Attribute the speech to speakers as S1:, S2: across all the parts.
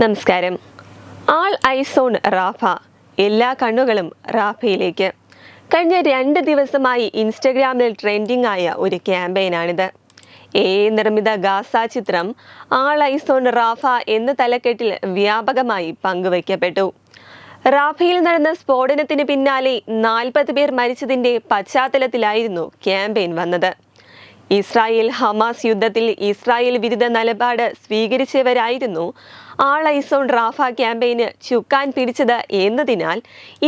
S1: നമസ്കാരം. All eyes on Rafah. എല്ലാ കണ്ണുകളും റാഫയിലേക്ക്. കഴിഞ്ഞ രണ്ട് ദിവസമായി ഇൻസ്റ്റഗ്രാമിൽ ട്രെൻഡിംഗ് ആയ ഒരു ക്യാമ്പയിനാണിത്. എ നിർമ്മിത ഗാസ ചിത്രം ആൾ ഐസോൺ റാഫ എന്ന തലക്കെട്ടിൽ വ്യാപകമായി പങ്കുവയ്ക്കപ്പെട്ടു. റാഫയിൽ നടന്ന സ്ഫോടനത്തിന് പിന്നാലെ നാൽപ്പത് പേർ മരിച്ചതിന്റെ പശ്ചാത്തലത്തിലായിരുന്നു ക്യാമ്പയിൻ വന്നത്. ഇസ്രായേൽ ഹമാസ് യുദ്ധത്തിൽ ഇസ്രായേൽ വിരുദ്ധ നിലപാട് സ്വീകരിച്ചവരായിരുന്നു. ആൾ ഐസോൺ റാഫ ക്യാമ്പയിന് ചുക്കാൻ പിടിച്ചത് എന്നതിനാൽ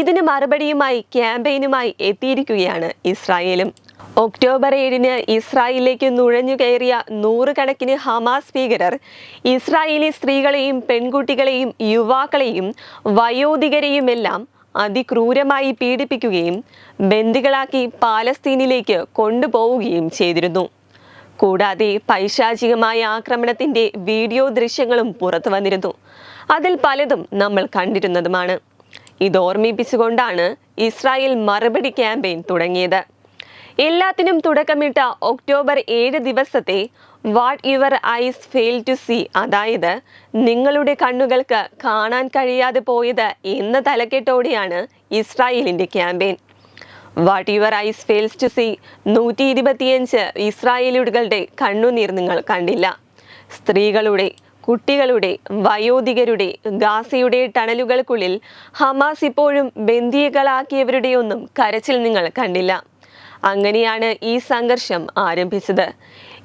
S1: ഇതിന് മറുപടിയുമായി ക്യാമ്പയിനുമായി എത്തിയിരിക്കുകയാണ് ഇസ്രായേലും. ഒക്ടോബർ ഏഴിന് ഇസ്രായേലിലേക്ക് നുഴഞ്ഞു കയറിയ നൂറുകണക്കിന് ഹമാസ് ഭീകരർ ഇസ്രായേലി സ്ത്രീകളെയും പെൺകുട്ടികളെയും യുവാക്കളെയും വയോധികരെയുമെല്ലാം അതിക്രൂരമായി പീഡിപ്പിക്കുകയും ബന്ദികളാക്കി പാലസ്തീനിലേക്ക് കൊണ്ടുപോവുകയും ചെയ്തിരുന്നു. കൂടാതെ പൈശാചികമായ ആക്രമണത്തിന്റെ വീഡിയോ ദൃശ്യങ്ങളും പുറത്തു വന്നിരുന്നു. അതിൽ പലതും നമ്മൾ കണ്ടിരുന്നതുമാണ്. ഇത് ഓർമ്മിപ്പിച്ചുകൊണ്ടാണ് ഇസ്രായേൽ മറുപടി ക്യാമ്പയിൻ തുടങ്ങിയത്. എല്ലാത്തിനും തുടക്കമിട്ട ഒക്ടോബർ ഏഴ് ദിവസത്തെ what your eyes fail to see. അതായത് നിങ്ങളുടെ കണ്ണുകൾക്ക് കാണാൻ കഴിയാതെ പോയത് എന്ന തലക്കെട്ടോടെയാണ് ഇസ്രായേലിന്റെ campaign. What your eyes fails to see. നൂറ്റി ഇരുപത്തിയഞ്ച് ഇസ്രായേലുകളുടെ കണ്ണുനീർ നിങ്ങൾ കണ്ടില്ല. സ്ത്രീകളുടെ കുട്ടികളുടെ വയോധികരുടെ ഗാസയുടെ ടണലുകൾക്കുള്ളിൽ ഹമാസ് ഇപ്പോഴും ബന്ദികളാക്കിയവരുടെയൊന്നും കരച്ചിൽ നിങ്ങൾ കണ്ടില്ല. അങ്ങനെയാണ് ഈ സംഘർഷം ആരംഭിച്ചത്.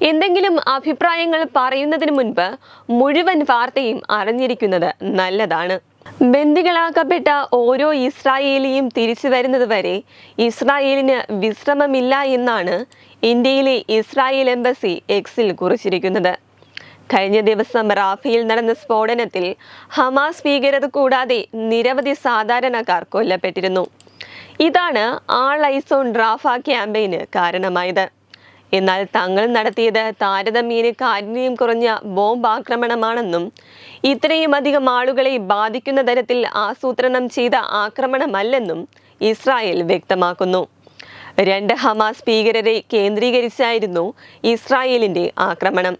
S1: എന്തെങ്കിലും അഭിപ്രായങ്ങൾ പറയുന്നതിന് മുൻപ് മുഴുവൻ വാർത്തയും അറിഞ്ഞിരിക്കുന്നത് നല്ലതാണ്. ബന്ദികളാക്കപ്പെട്ട ഓരോ ഇസ്രായേലിയും തിരിച്ചു വരുന്നത് വരെ ഇസ്രായേലിന് വിശ്രമമില്ല എന്നാണ് ഇന്ത്യയിലെ ഇസ്രായേൽ എംബസി എക്സിൽ കുറിച്ചിരിക്കുന്നത്. കഴിഞ്ഞ ദിവസം റാഫയിൽ നടന്ന സ്ഫോടനത്തിൽ ഹമാസ് ഭീകരത കൂടാതെ നിരവധി സാധാരണക്കാർ കൊല്ലപ്പെട്ടിരുന്നു. ഇതാണ് ആൾ ഐസോൺ ഡ്രാഫ ക്യാമ്പയിന് കാരണമായത്. എന്നാൽ തങ്ങൾ നടത്തിയത് താരതമ്യേന കാഠിന്യം കുറഞ്ഞ ബോംബ് ആക്രമണമാണെന്നും ഇത്രയും അധികം ആളുകളെ ബാധിക്കുന്ന തരത്തിൽ ആസൂത്രണം ചെയ്ത ആക്രമണമല്ലെന്നും ഇസ്രായേൽ വ്യക്തമാക്കുന്നു. രണ്ട് ഹമാസ് ഭീകരരെ കേന്ദ്രീകരിച്ചായിരുന്നു ഇസ്രായേലിന്റെ ആക്രമണം.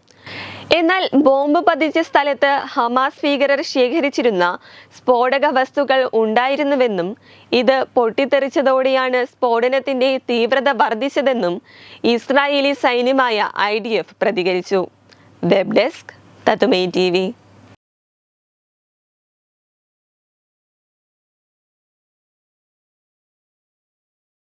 S1: എന്നാൽ ബോംബ് പതിച്ച സ്ഥലത്ത് ഹമാസ് ഭീകരർ ശേഖരിച്ചിരുന്ന സ്ഫോടക വസ്തുക്കൾ ഉണ്ടായിരുന്നുവെന്നും ഇത് പൊട്ടിത്തെറിച്ചതോടെയാണ് സ്ഫോടനത്തിന്റെ തീവ്രത വർദ്ധിച്ചതെന്നും ഇസ്രായേലി സൈന്യമായ ഐ പ്രതികരിച്ചു. വെബ് ഡെസ്ക് തത്തുമേ ടി